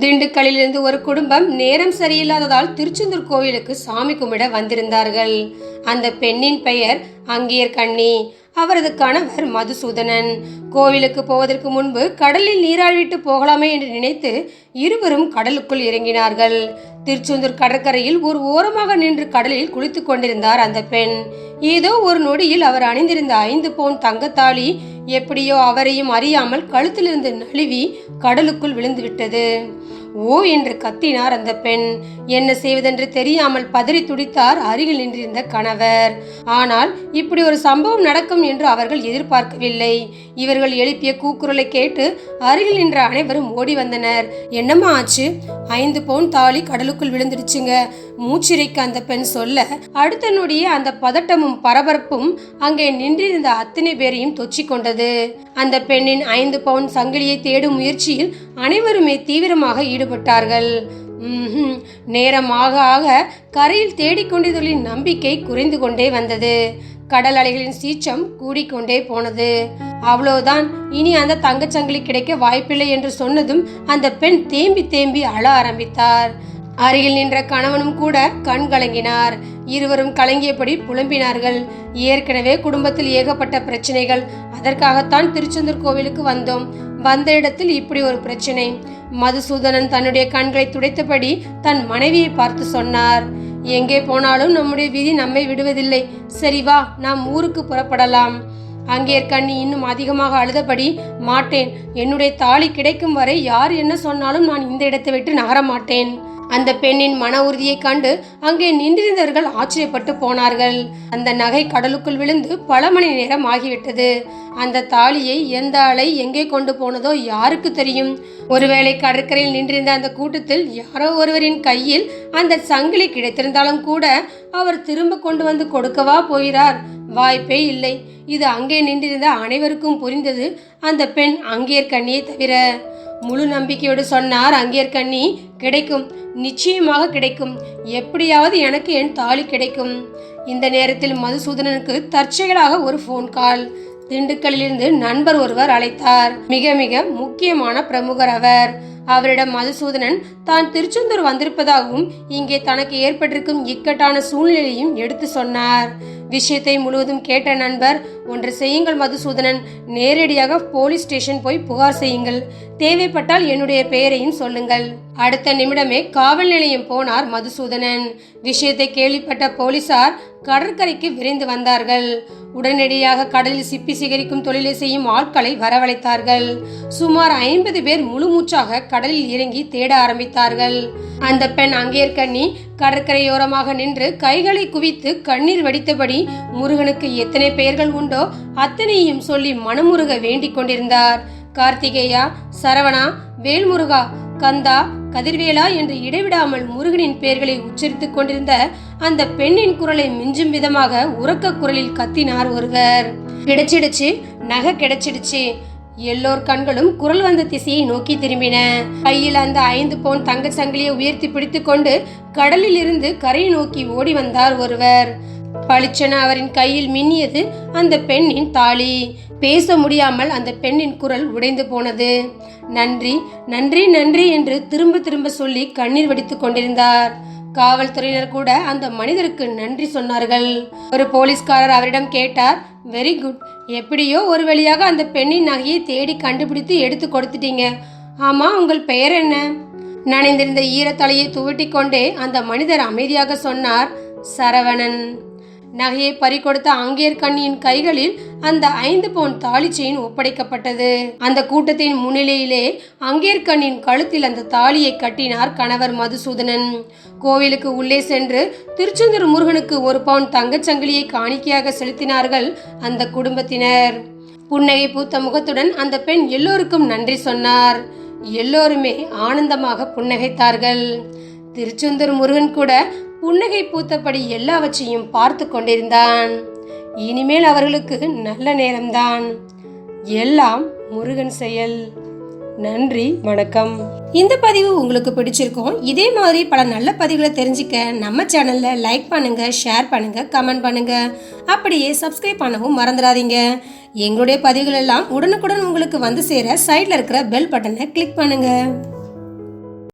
திண்டுக்கல்லிலிருந்து ஒரு குடும்பம் நேரம் சரியில்லாததால் திருச்செந்தூர் கோவிலுக்கு சாமி கும்பிட வந்திருந்தார்கள். அந்த பெண்ணின் பெயர் அங்கீர் கண்ணி. அவரது கணவர் மதுசூதனன். கோவிலுக்கு போவதற்கு முன்பு கடலில் நீராடிவிட்டு போகலாமே என்று நினைத்து இருவரும் கடலுக்குள் இறங்கினார்கள். திருச்செந்தூர் கடற்கரையில் ஒரு ஓரமாக நின்று கடலில் குளித்துக் கொண்டிருந்தார் அந்த பெண். ஏதோ ஒரு நொடியில் அவர் அணிந்திருந்த ஐந்து பவுன் தங்கத்தாலி எப்படியோ அவரையும் அறியாமல் கழுத்திலிருந்து நழுவி கடலுக்குள் விழுந்துவிட்டது. ஓ என்று கத்தினார் அந்த பெண். என்ன செய்வதென்று தெரியாமல் பதறி துடித்தார் அருகில் நின்றிருந்த கணவர். ஆனால் இப்படி ஒரு சம்பவம் நடக்கும் என்று அவர்கள் எதிர்பார்க்கவில்லை. இவர்கள் எழுப்பிய கூக்குரலை கேட்டு அருகில் நின்ற அனைவரும் ஓடி வந்தனர். என்னம்மா ஆச்சு? ஐந்து பவுன் தாலி கடலுக்குள் விழுந்துடுச்சுங்க. மூச்சிறைக்கு அந்த பெண் சொல்ல அடுத்த நொடியே அந்த பதட்டமும் பரபரப்பும் அங்கே நின்றிருந்த அத்தனை பேரையும் தொச்சிக்கொண்டது. அந்த பெண்ணின் ஐந்து பவுன் சங்கிலியை தேடும் முயற்சியில் அனைவருமே தீவிரமாக ஈடுபட்டார்கள். நேரமாக நேரம் ஆக ஆக கரையில் தேடிக்கொண்டதுகளின் நம்பிக்கை குறைந்து கொண்டே வந்தது. கடல் அலைகளின் சீற்றம் கூடிக்கொண்டே போனது. அவ்வளவுதான். இனி அந்த தங்கச்சங்கிலி கிடைக்க வாய்ப்பில்லை என்று சொன்னதும் அந்த பெண் தேம்பி தேம்பி அழ ஆரம்பித்தார். அருகில் நின்ற கணவனும் கூட கண் கலங்கினார். இருவரும் கலங்கியபடி புலம்பினார்கள். ஏற்கனவே குடும்பத்தில் ஏகப்பட்ட பிரச்சனைகள். அதற்காகத்தான் திருச்செந்தூர் கோவிலுக்கு வந்தோம். வந்த இடத்தில் இப்படி ஒரு பிரச்சனை. மதுசூதனன் தன்னுடைய கண்களை துடைத்தபடி தன் மனைவியை பார்த்து சொன்னார். எங்கே போனாலும் நம்முடைய விதி நம்மை விடுவதில்லை. சரி வா நாம் ஊருக்கு புறப்படலாம். அங்கேற்கண்ணி இன்னும் அதிகமாக அழுதபடி மாட்டேன். என்னுடைய தாலி கிடைக்கும் வரை யார் என்ன சொன்னாலும் நான் இந்த இடத்தை விட்டு நகர மாட்டேன். அந்த பெண்ணின் மன உறுதியை கண்டு அங்கே நின்றிருந்தவர்கள் ஆச்சரியப்பட்டு போனார்கள். அந்த நகை கடலுக்குள் விழுந்து பல மணி நேரம் ஆகிவிட்டது. அந்த தாலியை எந்த ஆளை எங்கே கொண்டு போனதோ யாருக்கு தெரியும். ஒருவேளை கடற்கரையில் நின்றிருந்த அந்த கூட்டத்தில் யாரோ ஒருவரின் கையில் அந்த சங்கிலி கிடைத்திருந்தாலும் கூட அவர் திரும்ப கொண்டு வந்து கொடுக்கவா போகிறார்? வாய்ப்பே இல்லை. இது அங்கே நின்றிருந்த அனைவருக்கும் புரிந்தது. அந்த பெண் அங்கேற்கண்ணியை தவிர முழு நம்பிக்கையோடு சொன்னார் அங்கேற்கண்ணி கிடைக்கும். நிச்சயமாக கிடைக்கும். எப்படியாவது எனக்கு என் தாலி கிடைக்கும். இந்த நேரத்தில் மதுசூதனனுக்கு தற்செயலாக ஒரு ஃபோன் கால் திண்டுக்கல்லிலிருந்து நண்பர் ஒருவர் அழைத்தார். மிக மிக முக்கியமான பிரமுகர் அவர். அவரிடம் மதுசூதனன் தான் திருச்செந்தூர் வந்திருப்பதாகவும் இங்கே தனக்கு ஏற்பட்டிருக்கும் இக்கட்டான சூழ்நிலையையும் எடுத்து சொன்னார். விஷயத்தை முழுவதும் கேட்ட நண்பர் ஒன்று செய்யுங்கள் மதுசூதனன் நேரடியாக போலீஸ் ஸ்டேஷன் போய் புகார் செய்யுங்கள். தேவைப்பட்டால் என்னுடைய பெயரையும் சொல்லுங்கள் அடுத்த நிமிடமே காவல் நிலையம் போனார் மதுசூதனன். விஷயத்தை கேள்விப்பட்ட போலீசார் கடற்கரைக்கு விரைந்து வந்தார்கள். உடனடியாக கடலில் சிப்பி சிகரிக்கும் தொழிலை செய்யும் ஆட்களை வரவழைத்தார்கள். சுமார் ஐம்பது பேர் முழுமூச்சாக கடலில் இறங்கி தேட ஆரம்பித்தார்கள். அந்த பெண் அங்கேற்கண்ணி கடற்கரையோரமாக நின்று கைகளை குவித்து கண்ணீர் வடித்தபடி முருகனுக்கு எத்தனை பெயர்கள் உண்டோ அத்தனையும் சொல்லி மனமுருக வேண்டிக் கொண்டிருந்தார். கார்த்திகேயா சரவணா வேல்முருகா கந்தா கதிர்வேலா என்று இடைவிடாமல் முருகனின் பெயர்களை உச்சரித்துக் கொண்டிருந்த அந்த பெண்ணின் குரலை மிஞ்சும் விதமாக உறக்க குரலில் கத்தினார் ஒருவர். கிடைச்சிடுச்சு நகை கிடைச்சிடுச்சு எல்லோர் கண்களும் குரல் வந்த திசையை நோக்கி திரும்பின. கையில் அந்த ஐந்து பவுன் தங்க சங்கிலியை உயர்த்தி பிடித்துக்கொண்டு கடலில் இருந்து கரையை நோக்கி ஓடி வந்தார் ஒருவர். பளிச்சென அவரின் கையில் மின்னியது அந்த பெண்ணின் தாலி. பேச முடியாமல் அந்த பெண்ணின் குரல் உடைந்து போனது. நன்றி நன்றி நன்றி என்று திரும்ப திரும்ப சொல்லி கண்ணீர் வடித்துக் கொண்டிருந்தார். காவல்துறையினர் கூட அந்த மனிதருக்கு நன்றி சொன்னார்கள். ஒரு போலீஸ்காரர் அவரிடம் கேட்டார் வெரி குட். எப்படியோ ஒரு வழியாக அந்த பெண்ணின் நகையை தேடி கண்டுபிடித்து எடுத்து கொடுத்துட்டீங்க. ஆமா உங்கள் பெயர் என்ன? நனைந்திருந்த ஈரத்தலையை துவட்டி கொண்டே அந்த மனிதர் அமைதியாக சொன்னார் சரவணன். நகையை பறிகொடுத்த ஆங்கியர் கண்ணியின் கைகளில் அந்த ஐந்து பவுன் தாலி செயின் ஒப்படைக்கப்பட்டது. அந்த கூட்டத்தின் முன்னிலையிலே அங்கேர் கண்ணின் கழுத்தில் அந்த தாலியை கட்டினார் கணவர் மதுசூதனன். கோவிலுக்கு உள்ளே சென்று திருச்செந்தூர் முருகனுக்கு ஒரு பவுன் தங்கச்சங்கிலியை காணிக்கையாக செலுத்தினார்கள் அந்த குடும்பத்தினர். புன்னகை பூத்த முகத்துடன் அந்த பெண் எல்லோருக்கும் நன்றி சொன்னார். எல்லோருமே ஆனந்தமாக புன்னகைத்தார்கள். திருச்செந்தூர் முருகன் கூட புன்னகை பூத்தபடி எல்லாவற்றையும் பார்த்து கொண்டிருந்தான். இனிமேல் அவர்களுக்கு நல்ல நேரம்தான். எல்லாம் முருகன் செயல். நன்றி வணக்கம். இந்த பதிவு உங்களுக்கு பிடிச்சிருக்கும். இதே மாதிரி பல நல்ல பதிவுகளை தெரிஞ்சுக்க நம்ம சேனல்ல லைக் பண்ணுங்க ஷேர் பண்ணுங்க கமெண்ட் பண்ணுங்க. அப்படியே சப்ஸ்கிரைப் பண்ணவும் மறந்துடாதீங்க. எங்களுடைய பதிவுகள் எல்லாம் உடனுக்குடன் உங்களுக்கு வந்து சேர சைடில் இருக்கிற பெல் பட்டனை கிளிக் பண்ணுங்க.